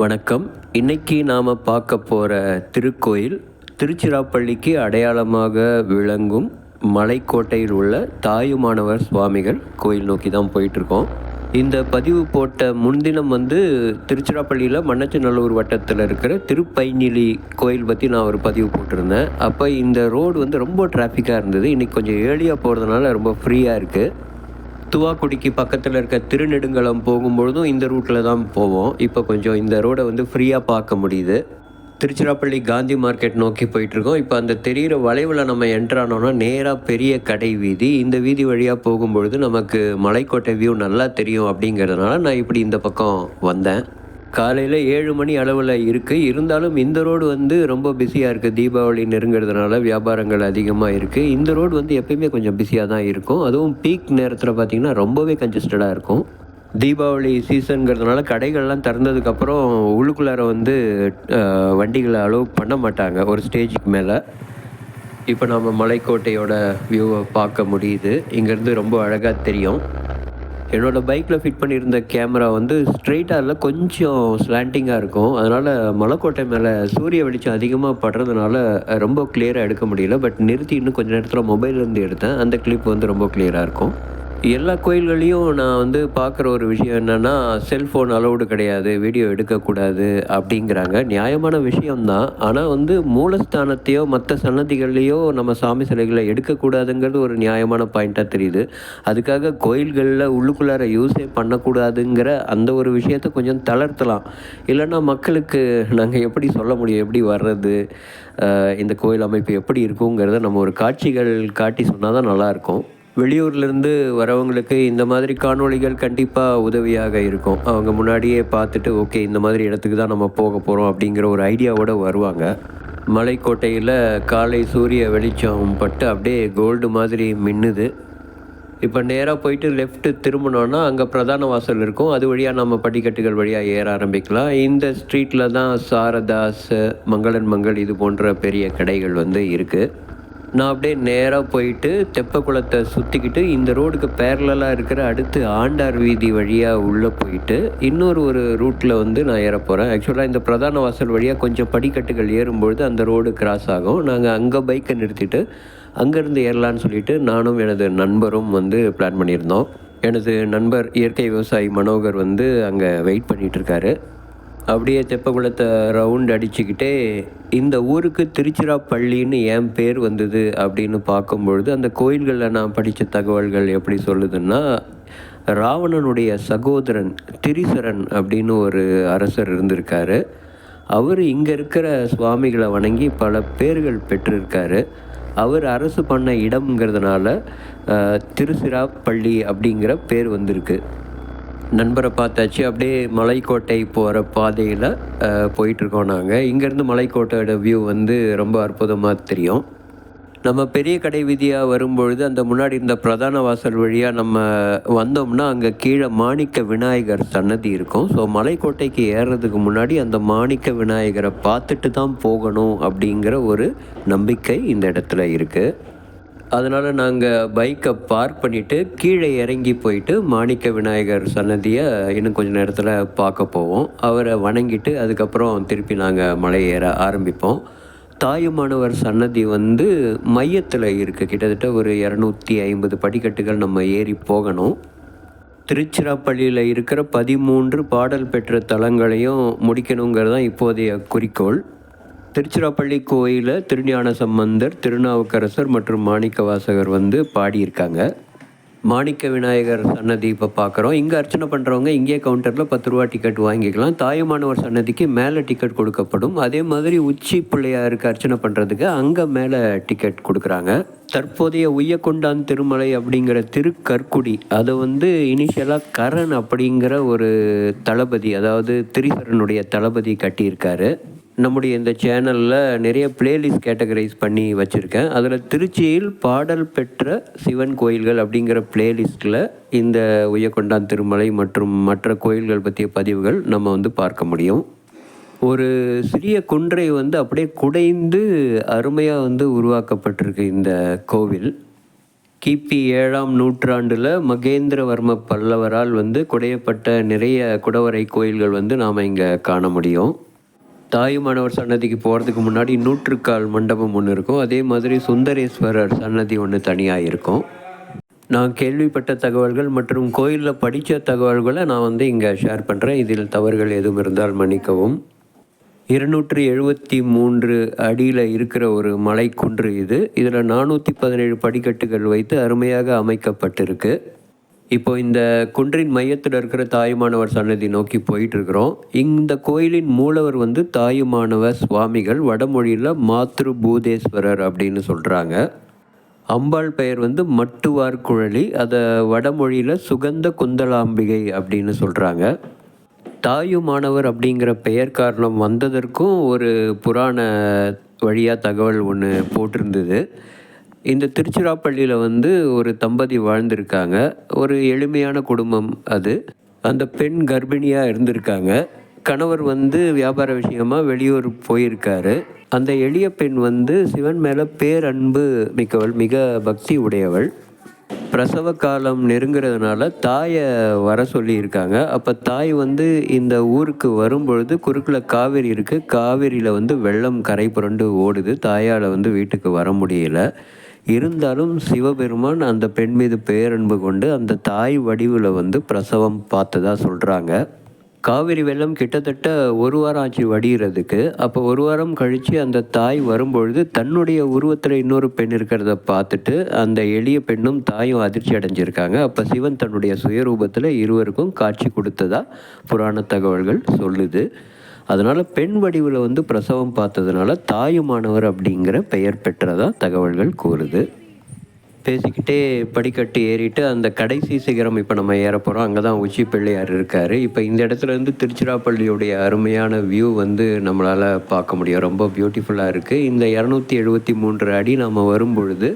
வணக்கம். இன்னைக்கு நாம் பார்க்க போகிற திருக்கோயில் திருச்சிராப்பள்ளிக்கு அடையாளமாக விளங்கும் மலைக்கோட்டையில் உள்ள தாயுமானவர் சுவாமிகள் கோயில் நோக்கி தான் போயிட்டுருக்கோம். இந்த பதிவு போட்ட முன்தினம் வந்து திருச்சிராப்பள்ளியில் மண்ணச்சநல்லூர் வட்டத்தில் இருக்கிற திருப்பைநிலி கோயில் பற்றி நான் ஒரு பதிவு போட்டிருந்தேன். அப்போ இந்த ரோடு வந்து ரொம்ப டிராஃபிக்காக இருந்தது. இன்றைக்கி கொஞ்சம் ஏர்லியாக போகிறதுனால ரொம்ப ஃப்ரீயாக இருக்குது துவாக்குடிக்கு பக்கத்தில் இருக்க திருநெடுங்கலம் போகும்பொழுதும் இந்த ரூட்டில் தான் போவோம். இப்போ கொஞ்சம் இந்த ரோடை வந்து ஃப்ரீயாக பார்க்க முடியுது. திருச்சிராப்பள்ளி காந்தி மார்க்கெட் நோக்கி போயிட்டுருக்கோம். இப்போ அந்த தெரிகிற வளைவில் நம்ம என்ட்ரு ஆனோம்னா நேராக பெரிய கடை வீதி. இந்த வீதி வழியாக போகும்பொழுது நமக்கு மலைக்கோட்டை வியூ நல்லா தெரியும் அப்படிங்கிறதுனால நான் இப்படி இந்த பக்கம் வந்தேன். காலையில் ஏழு மணி அளவில் இருக்குது இருந்தாலும் இந்த ரோடு வந்து ரொம்ப பிஸியாக இருக்குது தீபாவளி நெருங்கிறதுனால வியாபாரங்கள் அதிகமாக இருக்குது இந்த ரோடு வந்து எப்பயுமே கொஞ்சம் பிஸியாக தான் இருக்கும். அதுவும் பீக் நேரத்தில் பார்த்திங்கன்னா ரொம்பவே கன்ஜஸ்டடாக இருக்கும். தீபாவளி சீசனுங்கிறதுனால கடைகள்லாம் திறந்ததுக்கப்புறம் உள்ளுக்குள்ளார வந்து வண்டிகளை அலோவ் பண்ண மாட்டாங்க. ஒரு ஸ்டேஜுக்கு மேலே. இப்போ நம்ம மலைக்கோட்டையோட வியூவை பார்க்க முடியுது. இங்கேருந்து ரொம்ப அழகாக தெரியும். என்னோடய பைக்கில் ஃபிட் பண்ணியிருந்த கேமரா வந்து ஸ்ட்ரெயிட்டாக இல்லை கொஞ்சம் ஸ்லாண்டிங்காக இருக்கும். அதனால் மலைக்கோட்டை மேலே சூரிய வெளிச்சம் அதிகமாக படுறதுனால ரொம்ப கிளியராக எடுக்க முடியல. பட் நிறுத்தி இன்னும் கொஞ்சம் நேரத்தில் மொபைல்லேருந்து எடுத்தேன். அந்த கிளிப் வந்து ரொம்ப கிளியராக இருக்கும். எல்லா கோயில்களையும் நான் வந்து பார்க்குற ஒரு விஷயம் என்னென்னா செல்ஃபோன் அலௌடு கிடையாது வீடியோ எடுக்கக்கூடாது அப்படிங்கிறாங்க. நியாயமான விஷயம்தான். ஆனால் வந்து மூலஸ்தானத்தையோ மற்ற சன்னதிகள்லையோ நம்ம சாமி சிலைகளை எடுக்கக்கூடாதுங்கிறது ஒரு நியாயமான பாயிண்ட்டாக தெரியுது. அதுக்காக கோயில்களில் உள்ளுக்குள்ளார யூஸே பண்ணக்கூடாதுங்கிற அந்த ஒரு விஷயத்தை கொஞ்சம் தளர்த்தலாம். இல்லைன்னா மக்களுக்கு நாங்கள் எப்படி சொல்ல முடியும்? எப்படி வர்றது? இந்த கோயில் அமைப்பு எப்படி இருக்குங்கிறத நம்ம ஒரு காட்சிகள் காட்டி சொன்னால் தான் நல்லாயிருக்கும் வெளியூர்லேருந்து வரவங்களுக்கு இந்த மாதிரி காணொளிகள் கண்டிப்பாக உதவியாக இருக்கும். அவங்க முன்னாடியே பார்த்துட்டு ஓகே இந்த மாதிரி இடத்துக்கு தான் நம்ம போக போகிறோம் அப்படிங்கிற ஒரு ஐடியாவோடு வருவாங்க. மலைக்கோட்டையில் காலை சூரிய வெளிச்சம் பட்டு அப்படியே கோல்டு மாதிரி மின்னுது. இப்போ நேராக போயிட்டு லெஃப்ட்டு திரும்பினோன்னா அங்கே பிரதான வாசல் இருக்கும். அது வழியாக நம்ம படிக்கட்டுகள் வழியாக ஏற ஆரம்பிக்கலாம். இந்த ஸ்ட்ரீட்டில் தான் சாரதாஸ் மங்களன் மங்கள் இது போன்ற பெரிய கடைகள் வந்து இருக்குது நான் அப்படியே நேராக போயிட்டு தெப்பக்குளத்தை சுற்றிக்கிட்டு இந்த ரோடுக்கு பேரலாக இருக்கிற அடுத்து ஆண்டார் வீதி வழியாக உள்ளே போயிட்டு இன்னொரு ஒரு ரூட்டில் வந்து நான் ஏற போகிறேன் ஆக்சுவலாக இந்த பிரதான வாசல் வழியாக கொஞ்சம் படிக்கட்டுகள் ஏறும்பொழுது அந்த ரோடு கிராஸ் ஆகும். நாங்கள் அங்கே பைக்கை நிறுத்திட்டு அங்கேருந்து ஏறலான்னு சொல்லிட்டு நானும் எனது நண்பரும் வந்து பிளான் பண்ணியிருந்தோம். எனது நண்பர் இயற்கை விவசாயி மனோகர் வந்து அங்கே வெயிட் பண்ணிகிட்ருக்காரு அப்படியே தெப்பக்குளத்தை ரவுண்ட் அடிச்சுக்கிட்டே இந்த ஊருக்கு திருச்சிராப்பள்ளின்னு ஏன் பேர் வந்தது அப்படின்னு பார்க்கும்பொழுது அந்த கோயில்களில் நான் படித்த தகவல்கள் எப்படி சொல்லுதுன்னா ராவணனுடைய சகோதரன் திரிசரன் அப்படின்னு ஒரு அரசர் இருந்திருக்காரு. அவர் இங்கே இருக்கிற சுவாமிகளை வணங்கி பல பேர்கள் பெற்றிருக்காரு. அவர் அரசு பண்ண இடம்ங்கிறதுனால திருச்சிராப்பள்ளி அப்படிங்கிற பேர் வந்திருக்கு. நண்பரை பார்த்தாச்சு. அப்படியே மலைக்கோட்டை போகிற பாதையில் போயிட்டுருக்கோம் நாங்கள் இங்கேருந்து மலைக்கோட்டையோட வியூ வந்து ரொம்ப அற்புதமாக தெரியும். நம்ம பெரிய கடை வீதியாக வரும்பொழுது அந்த முன்னாடி இருந்த பிரதான வாசல் வழியாக நம்ம வந்தோம்னா அங்கே கீழே மாணிக்க விநாயகர் சன்னதி இருக்கும். ஸோ மலைக்கோட்டைக்கு ஏறுறதுக்கு முன்னாடி அந்த மாணிக்க விநாயகரை பார்த்துட்டு தான் போகணும் அப்படிங்கிற ஒரு நம்பிக்கை இந்த இடத்துல இருக்குது அதனால் நாங்கள் பைக்கை பார்க் பண்ணிவிட்டு கீழே இறங்கி போயிட்டு மாணிக்க விநாயகர் சன்னதியை இன்னும் கொஞ்சம் நேரத்தில் பார்க்க போவோம். அவரை வணங்கிட்டு அதுக்கப்புறம் திருப்பி நாங்கள் மலை ஏற ஆரம்பிப்போம். தாயுமானவர் சன்னதி வந்து மையத்தில் இருக்குது கிட்டத்தட்ட ஒரு இரநூத்தி ஐம்பது படிக்கட்டுகள் நம்ம ஏறி போகணும். திருச்சிராப்பள்ளியில் இருக்கிற பதிமூன்று பாடல் பெற்ற தலங்களையும் முடிக்கணுங்கிறது தான் இப்போதைய குறிக்கோள். திருச்சிராப்பள்ளி கோயிலில் திருஞான சம்பந்தர் திருநாவுக்கரசர் மற்றும் மாணிக்கவாசகர் வந்து பாடியிருக்காங்க. மாணிக்க விநாயகர் சன்னதி இப்போ பார்க்குறோம் இங்கே அர்ச்சனை பண்ணுறவங்க இங்கே கவுண்டரில் பத்து ரூபா டிக்கெட் வாங்கிக்கலாம். தாயுமானவர் சன்னதிக்கு மேலே டிக்கெட் கொடுக்கப்படும். அதே மாதிரி உச்சி பிள்ளையாருக்கு அர்ச்சனை பண்ணுறதுக்கு அங்கே மேலே டிக்கெட் கொடுக்குறாங்க. தற்போதைய உய்யக்கொண்டான் திருமலை அப்படிங்கிற திருக்கற்குடி அதை வந்து இனிஷியலாக கரண் அப்படிங்கிற ஒரு தளபதி அதாவது திரிசரனுடைய தளபதி கட்டியிருக்காரு. நம்முடைய இந்த சேனலில் நிறைய பிளேலிஸ்ட் கேட்டகரைஸ் பண்ணி வச்சுருக்கேன். அதில் திருச்சியில் பாடல் பெற்ற சிவன் கோயில்கள் அப்படிங்கிற பிளேலிஸ்ட்டில் இந்த உயக்கொண்டான் திருமலை மற்றும் மற்ற கோயில்கள் பற்றிய பதிவுகள் நம்ம வந்து பார்க்க முடியும். ஒரு சிறிய குன்றை வந்து அப்படியே குடைந்து அருமையாக வந்து உருவாக்கப்பட்டிருக்கு இந்த கோவில். கிபி ஏழாம் நூற்றாண்டில் மகேந்திரவர்ம பல்லவரால் வந்து குடையப்பட்ட நிறைய குடவரை கோயில்கள் வந்து நாம் இங்கே காண முடியும். தாயுமானவர் சன்னதிக்கு போகிறதுக்கு முன்னாடி நூற்றுக்கால் மண்டபம் ஒன்று இருக்கும். அதே மாதிரி சுந்தரேஸ்வரர் சன்னதி ஒன்று தனியாக இருக்கும். நான் கேள்விப்பட்ட தகவல்கள் மற்றும் கோயிலில் படித்த தகவல்களை நான் வந்து இங்கே ஷேர் பண்ணுறேன் இதில் தவறுகள் எதுவும் இருந்தால் மன்னிக்கவும். இருநூற்றி எழுபத்தி மூன்று அடியில் இருக்கிற ஒரு மலைக்குன்று இது. இதில் நானூற்றி பதினேழு படிக்கட்டுகள் வைத்து அருமையாக அமைக்கப்பட்டிருக்கு. இப்போ இந்த குன்றின் மையத்தில் இருக்கிற தாயுமானவர் சன்னதி நோக்கி போயிட்டுருக்குறோம். இந்த கோயிலின் மூலவர் வந்து தாயுமானவர் சுவாமிகள் வடமொழியில் மாத்ரு பூதேஸ்வரர் அப்படின்னு சொல்கிறாங்க அம்பாள் பெயர் வந்து மட்டுவார் குழலி அதை வடமொழியில் சுகந்த குந்தலாம்பிகை அப்படின்னு சொல்கிறாங்க தாயுமானவர் அப்படிங்கிற பெயர் காரணம் வந்ததற்கும் ஒரு புராண வழியாக தகவல் ஒன்று போட்டிருந்தது. இந்த திருச்சிராப்பள்ளியில் வந்து ஒரு தம்பதி வாழ்ந்திருக்காங்க. ஒரு எளிமையான குடும்பம் அது. அந்த பெண் கர்ப்பிணியாக இருந்திருக்காங்க. கணவர் வந்து வியாபார விஷயமாக வெளியூர் போயிருக்காரு. அந்த எளிய பெண் வந்து சிவன் மேலே பேரன்பு மிக்கவள் மிக பக்தி உடையவள். பிரசவ காலம் நெருங்கிறதுனால தாயை வர சொல்லியிருக்காங்க. அப்போ தாய் வந்து இந்த ஊருக்கு வரும்பொழுது குறுக்கில் காவேரி இருக்குது காவிரியில் வந்து வெள்ளம் கரை புரண்டு ஓடுது. தாயால் வந்து வீட்டுக்கு வர முடியல. இருந்தாலும் சிவபெருமான் அந்த பெண் மீது பேரன்பு கொண்டு அந்த தாய் வடிவில் வந்து பிரசவம் பார்த்ததா சொல்கிறாங்க காவிரி வெள்ளம் கிட்டத்தட்ட ஒரு வாரம் ஆச்சு வடிகிறதுக்கு அப்போ ஒரு வாரம் கழித்து அந்த தாய் வரும்பொழுது தன்னுடைய உருவத்தில் இன்னொரு பெண் இருக்கிறத பார்த்துட்டு அந்த எளிய பெண்ணும் தாயும் அதிர்ச்சி அடைஞ்சிருக்காங்க. அப்போ சிவன் தன்னுடைய சுயரூபத்தில் இருவருக்கும் காட்சி கொடுத்ததா புராண தகவல்கள் சொல்லுது. அதனால் பெண் வடிவில் வந்து பிரசவம் பார்த்ததுனால தாயுமானவர் அப்படிங்கிற பெயர் பெற்றதாக தகவல்கள் கூறுது. பேசிக்கிட்டே படிக்கட்டு ஏறிட்டு அந்த கடைசி சிகரம் இப்போ நம்ம ஏற போகிறோம் அங்கே தான் உச்சி பிள்ளையார் இருக்கார். இப்போ இந்த இடத்துல இருந்து திருச்சிராப்பள்ளியுடைய அருமையான வியூ வந்து நம்மளால் பார்க்க முடியும். ரொம்ப பியூட்டிஃபுல்லாக இருக்குது இந்த இரநூத்தி எழுபத்தி மூன்று அடி நம்ம வரும்பொழுது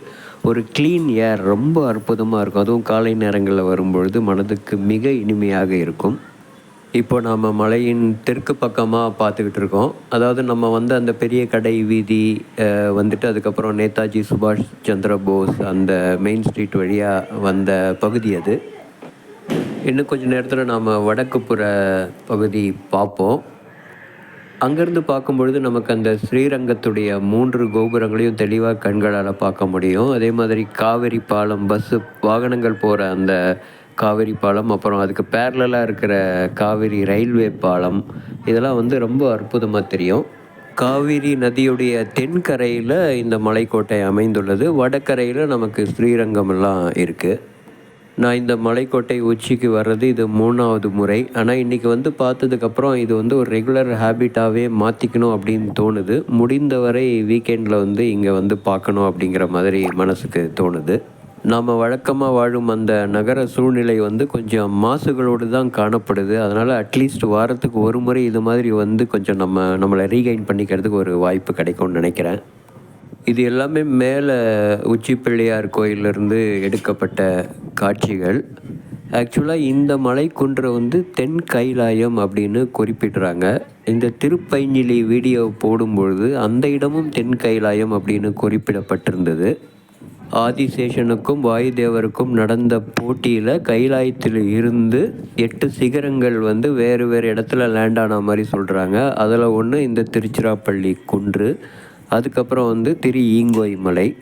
ஒரு க்ளீன் ஏர் ரொம்ப அற்புதமாக இருக்கும். அதுவும் காலை நேரங்களில் வரும்பொழுது மனதுக்கு மிக இனிமையாக இருக்கும். இப்போ நாம் மலையின் தெற்கு பக்கமாக பார்த்துக்கிட்டு இருக்கோம். அதாவது நம்ம வந்து அந்த பெரிய கடை வீதி வந்துட்டு அதுக்கப்புறம் நேதாஜி சுபாஷ் சந்திர போஸ் அந்த மெயின் ஸ்ட்ரீட் வழியாக வந்த பகுதி அது. இன்னும் கொஞ்ச நேரத்தில் நாம் வடக்குப்புற பகுதி பார்ப்போம். அங்கேருந்து பார்க்கும்பொழுது நமக்கு அந்த ஸ்ரீரங்கத்துடைய மூன்று கோபுரங்களையும் தெளிவாக கண்களால் பார்க்க முடியும். அதே மாதிரி காவேரி பாலம் பஸ்ஸு வாகனங்கள் போகிற அந்த காவேரி பாலம் அப்புறம் அதுக்கு பேரலாக இருக்கிற காவேரி ரயில்வே பாலம். இதெல்லாம் வந்து ரொம்ப அற்புதமாக தெரியும். காவிரி நதியுடைய தென்கரையில் இந்த மலைக்கோட்டை அமைந்துள்ளது. வடகரையில் நமக்கு ஸ்ரீரங்கம் எல்லாம் இருக்குது நான் இந்த மலைக்கோட்டை உச்சிக்கு வர்றது இது மூணாவது முறை. ஆனால் இன்றைக்கி வந்து பார்த்ததுக்கப்புறம் இது வந்து ஒரு ரெகுலர் ஹேபிட்டாகவே மாற்றிக்கணும் அப்படின்னு தோணுது. முடிந்தவரை வீக்கெண்டில் வந்து இங்கே வந்து பார்க்கணும் அப்படிங்கிற மாதிரி மனசுக்கு தோணுது. நாம் வழக்கமாக வாழும் அந்த நகர சூழ்நிலை வந்து கொஞ்சம் மாசுகளோடு தான் காணப்படுது. அதனால் அட்லீஸ்ட் வாரத்துக்கு ஒரு முறை இது மாதிரி வந்து கொஞ்சம் நம்ம நம்மளை ரீகைன் பண்ணிக்கிறதுக்கு ஒரு வாய்ப்பு கிடைக்கும்னு நினைக்கிறேன். இது எல்லாமே மேலே உச்சி பிள்ளையார் கோயிலிருந்து எடுக்கப்பட்ட காட்சிகள். ஆக்சுவலாக இந்த மலைக்குன்றை வந்து தென் கைலாயம் அப்படின்னு குறிப்பிடுறாங்க. இந்த திருப்பைஞ்சிலி வீடியோ போடும்பொழுது அந்த இடமும் தென் கைலாயம் அப்படின்னு குறிப்பிடப்பட்டிருந்தது. ஆதிசேஷனுக்கும் வாயுதேவருக்கும் நடந்த போட்டியில் கைலாயத்தில் இருந்து எட்டு சிகரங்கள் வந்து வேறு வேறு இடத்துல லேண்ட் ஆன மாதிரி சொல்கிறாங்க அதில் ஒன்று இந்த திருச்சிராப்பள்ளி குன்று அதுக்கப்புறம் வந்து திரு ஈங்கோய் மலை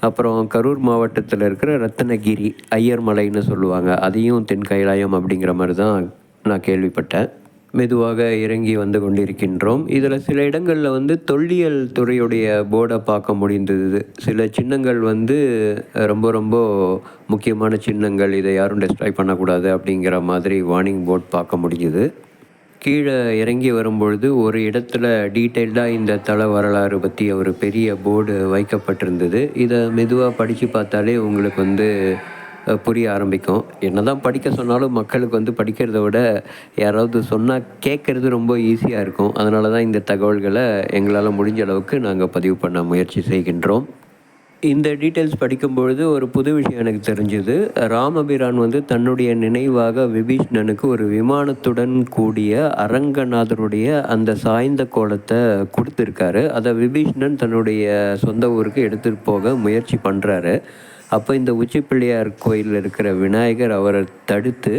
அப்புறம் கரூர் மாவட்டத்தில் இருக்கிற ரத்னகிரி ஐயர் மலைன்னு சொல்லுவாங்க. அதையும் தென் கைலாயம் அப்படிங்கிற மாதிரி தான் நான் கேள்விப்பட்டேன். மெதுவாக இறங்கி வந்து கொண்டிருக்கின்றோம். இதில் சில இடங்களில் வந்து தொல்லியல் துறையுடைய போர்டை பார்க்க முடிந்தது. சில சின்னங்கள் வந்து ரொம்ப ரொம்ப முக்கியமான சின்னங்கள் இதை யாரும் டெஸ்ட்ராய் பண்ணக்கூடாது அப்படிங்கிற மாதிரி வார்னிங் போர்ட் பார்க்க முடிஞ்சுது. கீழே இறங்கி வரும்பொழுது ஒரு இடத்துல டீட்டெயில்டாக இந்த தல வரலாறு பற்றி ஒரு பெரிய போர்டு வைக்கப்பட்டிருந்தது. இதை மெதுவாக படித்து பார்த்தாலே உங்களுக்கு வந்து புரிய ஆரம்பிக்கும். என்னதான் படிக்க சொன்னாலும் மக்களுக்கு வந்து படிக்கிறத விட யாராவது சொன்னால் கேட்குறது ரொம்ப ஈஸியாக இருக்கும். அதனால தான் இந்த தகவல்களை எங்களால் முடிஞ்ச அளவுக்கு நாங்கள் பதிவு பண்ண முயற்சி செய்கின்றோம். இந்த டீட்டெயில்ஸ் படிக்கும்பொழுது ஒரு புது விஷயம் எனக்கு தெரிஞ்சுது. ராமபிரான் வந்து தன்னுடைய நினைவாக விபீஷ்ணனுக்கு ஒரு விமானத்துடன் கூடிய அரங்கநாதருடைய அந்த சாய்ந்த கோலத்தை கொடுத்துருக்காரு. அதை விபீஷ்ணன் தன்னுடைய சொந்த ஊருக்கு எடுத்துகிட்டு போக முயற்சி பண்ணுறாரு அப்போ இந்த உச்சி பிள்ளையார் கோயிலில் இருக்கிற விநாயகர் அவரை தடுத்து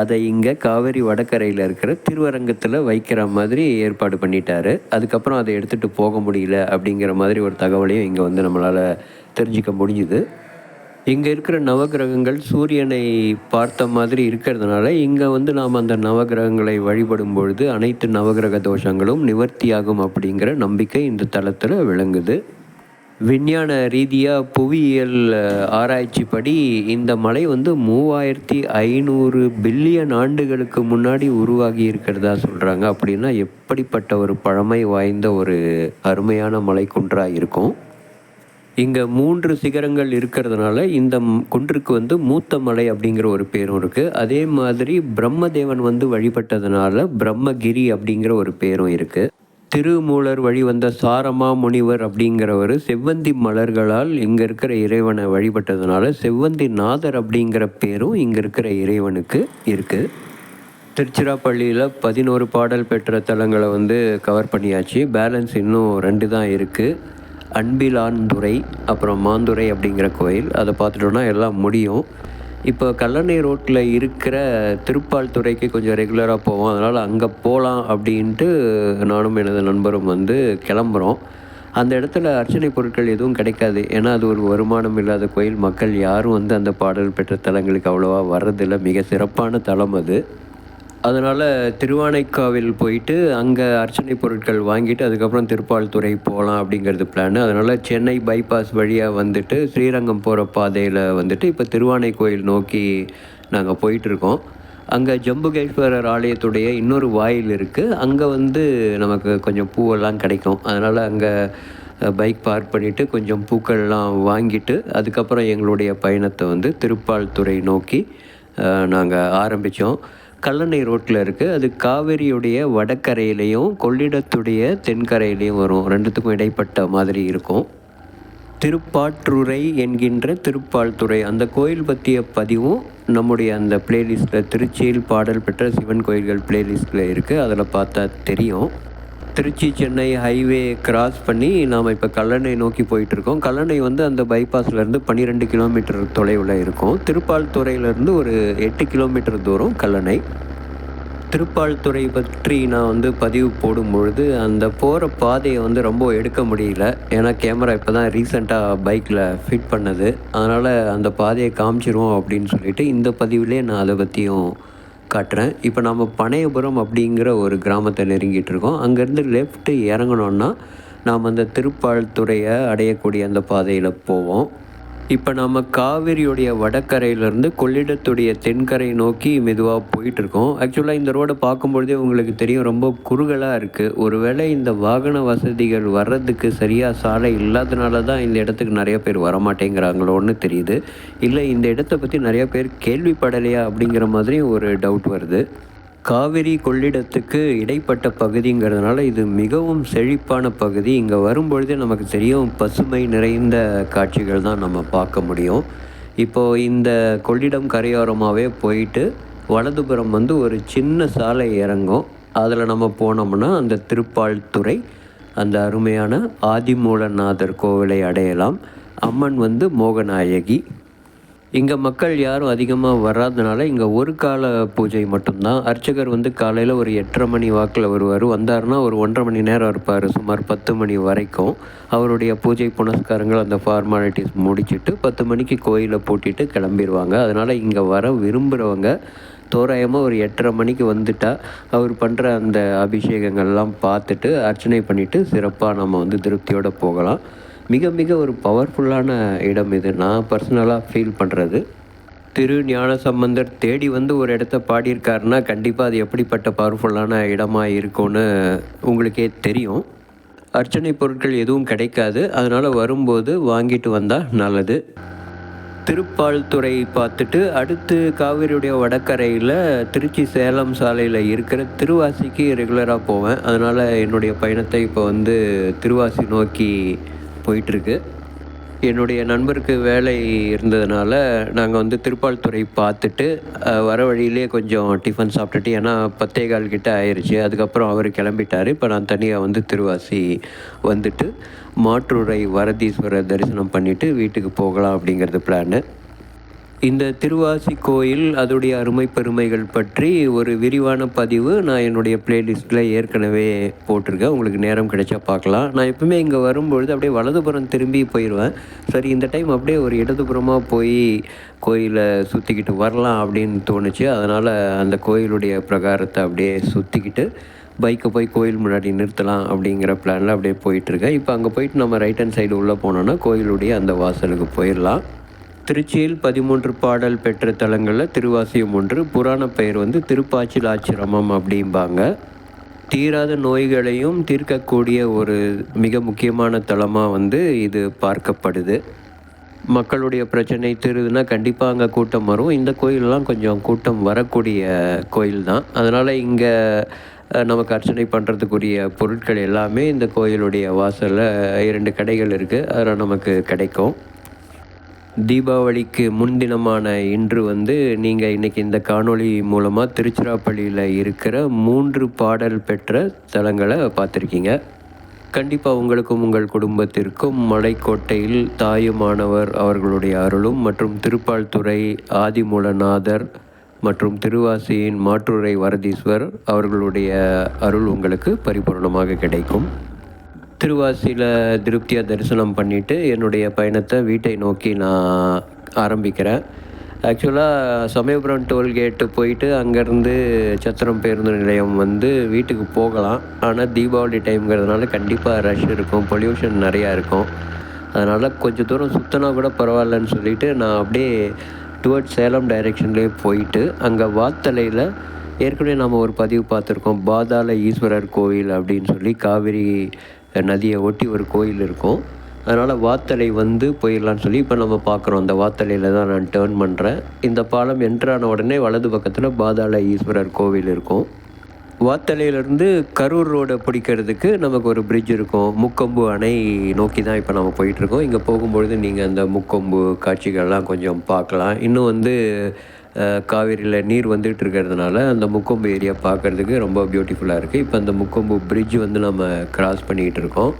அதை இங்கே காவேரி வடக்கரையில் இருக்கிற திருவரங்கத்தில் வைக்கிற மாதிரி ஏற்பாடு பண்ணிட்டாரு. அதுக்கப்புறம் அதை எடுத்துகிட்டு போக முடியல அப்படிங்கிற மாதிரி ஒரு தகவலையும் இங்கே வந்து நம்மளால் தெரிஞ்சிக்க முடிஞ்சுது. இங்கே இருக்கிற நவகிரகங்கள் சூரியனை பார்த்த மாதிரி இருக்கிறதுனால இங்கே வந்து நாம் அந்த நவகிரகங்களை வழிபடும் பொழுது அனைத்து நவகிரக தோஷங்களும் நிவர்த்தியாகும் அப்படிங்கிற நம்பிக்கை இந்த தளத்தில் விளங்குது. விஞ்ஞான ரீதியாக புவியியல் ஆராய்ச்சிப்படி இந்த மலை வந்து மூவாயிரத்தி ஐநூறு பில்லியன் ஆண்டுகளுக்கு முன்னாடி உருவாகி இருக்கிறதா சொல்கிறாங்க அப்படின்னா எப்படிப்பட்ட ஒரு பழமை வாய்ந்த ஒரு அருமையான மலைக்குன்றாக இருக்கும். இங்கே மூன்று சிகரங்கள் இருக்கிறதுனால இந்த குன்றுக்கு வந்து மூத்த மலை அப்படிங்கிற ஒரு பேரும் இருக்குது அதே மாதிரி பிரம்மதேவன் வந்து வழிபட்டதுனால பிரம்மகிரி அப்படிங்கிற ஒரு பேரும் இருக்குது திருமூலர் வழி வந்த சாரமா முனிவர் அப்படிங்கிறவர் செவ்வந்தி மலர்களால் இங்கே இருக்கிற இறைவனை வழிபட்டதுனால செவ்வந்தி நாதர் அப்படிங்கிற பேரும் இங்கே இருக்கிற இறைவனுக்கு இருக்குது திருச்சிராப்பள்ளியில் பதினோரு பாடல் பெற்ற தலங்களை வந்து கவர் பண்ணியாச்சு. பேலன்ஸ் இன்னும் ரெண்டு தான் இருக்குது அன்பிலான்துறை அப்புறம் மாந்துறை அப்படிங்கிற கோயில். அதை பார்த்துட்டோன்னா எல்லாம் முடியும். இப்போ கல்லணை ரோட்டில் இருக்கிற திருப்பால் துறைக்கு கொஞ்சம் ரெகுலராக போவோம். அதனால் அங்கே போகலாம் அப்படின்ட்டு நானும் எனது நண்பரும் வந்து கிளம்புறோம். அந்த இடத்துல அர்ச்சனை பொருட்கள் எதுவும் கிடைக்காது. ஏன்னா அது ஒரு வருமானம் இல்லாத கோயில். மக்கள் யாரும் வந்து அந்த பாடல் பெற்ற தலங்களுக்கு அவ்வளோவா வர்றதில்லை. மிக சிறப்பான தலம் அது. அதனால் திருவானைக்காவில் போயிட்டு அங்கே அர்ச்சனை பொருட்கள் வாங்கிட்டு அதுக்கப்புறம் திருப்பால் துறை போகலாம் அப்படிங்கிறது பிளான் அதனால் சென்னை பைபாஸ் வழியாக வந்துட்டு ஸ்ரீரங்கம் போகிற பாதையில் வந்துட்டு இப்போ திருவானை கோயில் நோக்கி நாங்கள் போயிட்டுருக்கோம் அங்கே ஜம்புகேஸ்வரர் ஆலயத்துடைய இன்னொரு வாயில் இருக்குது அங்கே வந்து நமக்கு கொஞ்சம் பூவெல்லாம் கிடைக்கும். அதனால் அங்கே பைக் பார்க் பண்ணிவிட்டு கொஞ்சம் பூக்கள்லாம் வாங்கிட்டு அதுக்கப்புறம் எங்களுடைய பயணத்தை வந்து திருப்பால்துறை நோக்கி நாங்கள் ஆரம்பித்தோம் கல்லணை ரோட்டில் இருக்குது அது காவேரியுடைய வடக்கரையிலையும் கொள்ளிடத்துடைய தென்கரையிலையும் வரும். ரெண்டுத்துக்கும் இடைப்பட்ட மாதிரி இருக்கும். திருப்பாற்றுறை என்கின்ற திருப்பால்துறை அந்த கோயில் பற்றிய பதிவும் நம்முடைய அந்த பிளேலிஸ்ட்டில் திருச்சியில் பாடல் பெற்ற சிவன் கோயில்கள் பிளேலிஸ்ட்டில் இருக்குது அதில் பார்த்தா தெரியும். திருச்சி சென்னை ஹைவே கிராஸ் பண்ணி நாம் இப்போ கல்லணை நோக்கி போயிட்டுருக்கோம். கல்லணை வந்து அந்த bypassல-இருந்து பன்னிரெண்டு கிலோமீட்டர் தொலைவில் இருக்கும். திருப்பால்துறையிலேருந்து ஒரு எட்டு கிலோமீட்டர் தூரம் கல்லணை. திருப்பால்துறை பற்றி நான் வந்து பதிவு போடும் பொழுது அந்த போகிற பாதையை வந்து ரொம்ப எடுக்க முடியல. ஏன்னா கேமரா இப்போ தான் ரீசெண்டாக பைக்கில் ஃபிட் பண்ணது. அதனால் அந்த பாதையை காமிச்சிருவோம் அப்படின்னு சொல்லிட்டு இந்த பதிவிலே நான் அதை பற்றியும் காட்டுறேன். இப்போ நம்ம பனையபுரம் அப்படிங்கிற ஒரு கிராமத்தை நெருங்கிட்டு இருக்கோம் அங்கேருந்து லெஃப்ட்டு இறங்கணுன்னா நாம் அந்த திருப்பால்துறையை அடையக்கூடிய அந்த பாதையில் போவோம். இப்போ நம்ம காவிரியுடைய வடக்கரையிலேருந்து கொள்ளிடத்துடைய தென்கரை நோக்கி மெதுவாக போயிட்டுருக்கோம். ஆக்சுவலாக இந்த ரோடை பார்க்கும்பொழுதே உங்களுக்கு தெரியும் ரொம்ப குறுகலாக இருக்குது ஒருவேளை இந்த வாகன வசதிகள் வர்றதுக்கு சரியாக சாலை இல்லாதனால தான் இந்த இடத்துக்கு நிறைய பேர் வரமாட்டேங்கிறாங்களோன்னு தெரியுது. இல்லை இந்த இடத்த பற்றி நிறைய பேர் கேள்விப்படலையா அப்படிங்கிற மாதிரி ஒரு டவுட் வருது. காவிரி கொள்ளிடத்துக்கு இடைப்பட்ட பகுதிங்கிறதுனால இது மிகவும் செழிப்பான பகுதி. இங்கே வரும்பொழுதே நமக்கு தெரியும் பசுமை நிறைந்த காட்சிகள் தான் நம்ம பார்க்க முடியும். இப்போது இந்த கொள்ளிடம் கரையோரமாகவே போயிட்டு வலதுபுறம் வந்து ஒரு சின்ன சாலை இறங்கும். அதில் நம்ம போனோம்னா அந்த திருப்பால்துறை அந்த அருமையான ஆதிமூலநாதர் கோவிலை அடையலாம். அம்மன் வந்து மோகநாயகி. இங்கே மக்கள் யாரும் அதிகமாக வராதனால இங்கே ஒரு கால பூஜை மட்டும்தான். அர்ச்சகர் வந்து காலையில் ஒரு எட்டரை மணி வாக்கில் வருவார். வந்தாருன்னா ஒரு ஒன்றரை மணி நேரம் இருப்பார் சுமார் பத்து மணி வரைக்கும். அவருடைய பூஜை புனஸ்காரங்கள் அந்த ஃபார்மாலிட்டிஸ் முடிச்சுட்டு பத்து மணிக்கு கோயிலை பூட்டிட்டு கிளம்பிடுவாங்க அதனால் இங்கே வர விரும்புகிறவங்க தோராயமாக ஒரு எட்டரை மணிக்கு வந்துட்டால் அவர் பண்ணுற அந்த அபிஷேகங்கள்லாம் பார்த்துட்டு அர்ச்சனை பண்ணிவிட்டு சிறப்பாக நம்ம வந்து திருப்தியோடு போகலாம். மிக மிக ஒரு பவர்ஃபுல்லான இடம் இது. நான் பர்சனலாக ஃபீல் பண்ணுறது திரு ஞான சம்பந்தர் தேடி வந்து ஒரு இடத்த பாடியிருக்காருன்னா கண்டிப்பாக அது எப்படிப்பட்ட பவர்ஃபுல்லான இடமா இருக்கும்னு உங்களுக்கே தெரியும். அர்ச்சனை பொருட்கள் எதுவும் கிடைக்காது. அதனால் வரும்போது வாங்கிட்டு வந்தால் நல்லது. திருப்பால்துறை பார்த்துட்டு அடுத்து காவிரியுடைய வடக்கரையில் திருச்சி சேலம் சாலையில் இருக்கிற திருவாசிக்கு ரெகுலராக போவேன். அதனால் என்னுடைய பயணத்தை இப்போ வந்து திருவாசி நோக்கி போயிட்டுருக்கு. என்னுடைய நண்பருக்கு வேலை இருந்ததுனால நாங்கள் வந்து திருப்பால்துறை பார்த்துட்டு வர வழியிலே கொஞ்சம் டிஃபன் சாப்பிட்டுட்டு ஏன்னா பத்தே கால் கிட்டே ஆயிடுச்சு அதுக்கப்புறம் அவர் கிளம்பிட்டார். இப்போ நான் தனியாக வந்து திருவாசி வந்துட்டு மாற்றுரை வரதீஸ்வரர் தரிசனம் பண்ணிவிட்டு வீட்டுக்கு போகலாம் அப்படிங்கிறது பிளானு இந்த திருவாசி கோயில் அதோடைய அருமை பெருமைகள் பற்றி ஒரு விரிவான பதிவு நான் என்னுடைய பிளேலிஸ்ட்டில் ஏற்கனவே போட்டிருக்கேன். உங்களுக்கு நேரம் கிடைச்சா பார்க்கலாம். நான் எப்பவுமே இங்கே வரும்பொழுது அப்படியே வலதுபுறம் திரும்பி போயிடுவேன் சரி இந்த டைம் அப்படியே ஒரு இடதுபுறமாக போய் கோயிலை சுற்றிக்கிட்டு வரலாம் அப்படின்னு தோணுச்சு. அதனால் அந்த கோயிலுடைய பிரகாரத்தை அப்படியே சுற்றிக்கிட்டு பைக்கை போய் கோயில் முன்னாடி நிறுத்தலாம் அப்படிங்கிற பிளானில் அப்படியே போயிட்டுருக்கேன் இப்போ அங்கே போயிட்டு நம்ம ரைட் ஹேண்ட் சைடு உள்ளே போனோன்னா கோயிலுடைய அந்த வாசலுக்கு போயிடலாம். திருச்சியில் பதிமூன்று பாடல் பெற்ற தலங்களில் திருவாசியம் ஒன்று புராண பெயர் வந்து திருப்பாச்சிலாச்சிரமம் அப்படிம்பாங்க. தீராத நோய்களையும் தீர்க்கக்கூடிய ஒரு மிக முக்கியமான தலமாக வந்து இது பார்க்கப்படுது. மக்களுடைய பிரச்சனை தீருதுன்னா கண்டிப்பாக அங்கே கூட்டம் வரும். இந்த கோயிலெலாம் கொஞ்சம் கூட்டம் வரக்கூடிய கோயில் தான் அதனால் இங்கே நமக்கு அர்ச்சனை பண்ணுறதுக்குரிய பொருட்கள் எல்லாமே இந்த கோயிலுடைய வாசலில் இரண்டு கடைகள் இருக்குது அதில் நமக்கு கிடைக்கும். தீபாவளிக்கு முன்தினமான இன்று வந்து நீங்கள் இன்றைக்கி இந்த காணொளி மூலமாக திருச்சிராப்பள்ளியில் இருக்கிற மூன்று பாடல் பெற்ற தலங்களை பார்த்துருக்கீங்க. கண்டிப்பாக உங்களுக்கும் உங்கள் குடும்பத்திற்கும் மலைக்கோட்டையில் தாயுமானவர் அவர்களுடைய அருளும் மற்றும் திருப்பால்துறை ஆதிமூலநாதர் மற்றும் திருவாசியின் மாற்றுரை வரதீஸ்வர் அவர்களுடைய அருள் உங்களுக்கு பரிபூர்ணமாக கிடைக்கும். திருவாசியில் திருப்தியாக தரிசனம் பண்ணிவிட்டு என்னுடைய பயணத்தை வீட்டை நோக்கி நான் ஆரம்பிக்கிறேன். ஆக்சுவலாக சமயபுரம் டோல்கேட்டு போயிட்டு அங்கேருந்து சத்திரம் பேருந்து நிலையம் வந்து வீட்டுக்கு போகலாம். ஆனால் தீபாவளி டைம்ங்கிறதுனால கண்டிப்பாக ரஷ் இருக்கும். பொல்யூஷன் நிறையா இருக்கும். அதனால் கொஞ்சம் தூரம் சுற்றினா கூட பரவாயில்லன்னு சொல்லிவிட்டு நான் அப்படியே டுவர்ட் சேலம் டைரெக்ஷன்லேயே போயிட்டு அங்கே வாத்தலையில் ஏற்கனவே நம்ம ஒரு பதிவு பார்த்துருக்கோம். பாதாள ஈஸ்வரர் கோயில் அப்படின்னு சொல்லி காவிரி நதியை ஒட்டி ஒரு கோயில் இருக்கும். அதனால் வாத்தலை வந்து போயிடலான்னு சொல்லி இப்போ நம்ம பார்க்குறோம் அந்த வாத்தலையில் தான் நான் டேர்ன் பண்ணுறேன் இந்த பாலம் என்ட்ரான உடனே வலது பக்கத்தில் பாதாள ஈஸ்வரர் கோவில் இருக்கும். வாத்தலையிலேருந்து கரூர் ரோடை பிடிக்கிறதுக்கு நமக்கு ஒரு பிரிட்ஜ் இருக்கும். முக்கொம்பு அணை நோக்கி தான் இப்போ நம்ம போயிட்டுருக்கோம் இங்கே போகும்பொழுது நீங்கள் அந்த முக்கொம்பு காட்சிகள்லாம் கொஞ்சம் பார்க்கலாம். இன்னும் வந்து காவேரியில் நீர் வந்துகிட்டு இருக்கிறதுனால அந்த முக்கொம்பு ஏரியா பார்க்குறதுக்கு ரொம்ப பியூட்டிஃபுல்லாக இருக்குது இப்போ அந்த முக்கொம்பு பிரிட்ஜ் வந்து நம்ம கிராஸ் பண்ணிக்கிட்டு இருக்கோம்.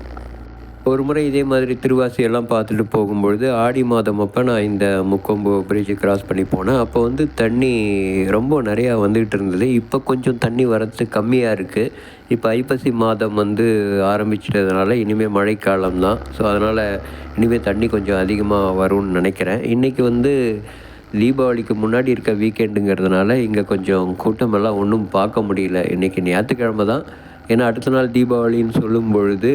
ஒரு முறை இதே மாதிரி திருவாசி எல்லாம் பார்த்துட்டு போகும்பொழுது ஆடி மாதம் அப்போ நான் இந்த முக்கொம்பு பிரிட்ஜ் கிராஸ் பண்ணி போனேன். அப்போ வந்து தண்ணி ரொம்ப நிறையா வந்துக்கிட்டு இருந்தது. இப்போ கொஞ்சம் தண்ணி வரத்து கம்மியாக இருக்குது இப்போ ஐப்பசி மாதம் வந்து ஆரம்பிச்சிட்டதுனால இனிமேல் மழைக்காலம் தான். ஸோ அதனால் இனிமேல் தண்ணி கொஞ்சம் அதிகமாக வரும்னு நினைக்கிறேன். இன்றைக்கி வந்து தீபாவளிக்கு முன்னாடி இருக்க வீக்கெண்டுங்கிறதுனால இங்கே கொஞ்சம் கூட்டமெல்லாம் ஒன்றும் பார்க்க முடியல. இன்றைக்கி ஞாயிற்றுக்கிழமை தான். ஏன்னா அடுத்த நாள் தீபாவளின்னு சொல்லும் பொழுது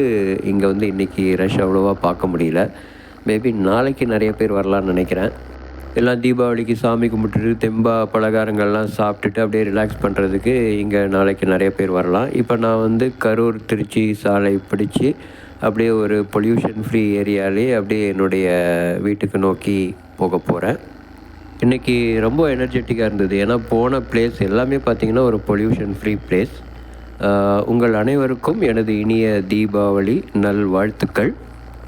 இங்கே வந்து இன்றைக்கி ரஷ் அவ்வளோவா பார்க்க முடியல. மேபி நாளைக்கு நிறைய பேர் வரலான்னு நினைக்கிறேன். எல்லாம் தீபாவளிக்கு சாமி கும்பிட்டுட்டு தெம்பா பலகாரங்கள்லாம் சாப்பிட்டுட்டு அப்படியே ரிலாக்ஸ் பண்ணுறதுக்கு இங்கே நாளைக்கு நிறைய பேர் வரலாம். இப்போ நான் வந்து கரூர் திருச்சி சாலை பிடிச்சி அப்படியே ஒரு பொல்யூஷன் ஃப்ரீ ஏரியாலே அப்படியே என்னுடைய வீட்டுக்கு நோக்கி போக போகிறேன் இன்றைக்கி ரொம்ப எனர்ஜெட்டிக்காக இருந்தது. ஏன்னா போன பிளேஸ் எல்லாமே பார்த்திங்கன்னா ஒரு பொல்யூஷன் ஃப்ரீ பிளேஸ் உங்கள் அனைவருக்கும் எனது இனிய தீபாவளி நல் வாழ்த்துக்கள்.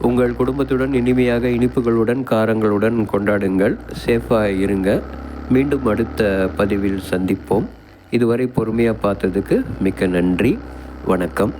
உங்கள் குடும்பத்துடன் இனிமையாக இனிப்புகளுடன் காரங்களுடன் கொண்டாடுங்கள். சேஃபாக இருங்க. மீண்டும் அடுத்த பதிவில் சந்திப்போம். இதுவரை பொறுமையாக பார்த்ததுக்கு மிக்க நன்றி. வணக்கம்.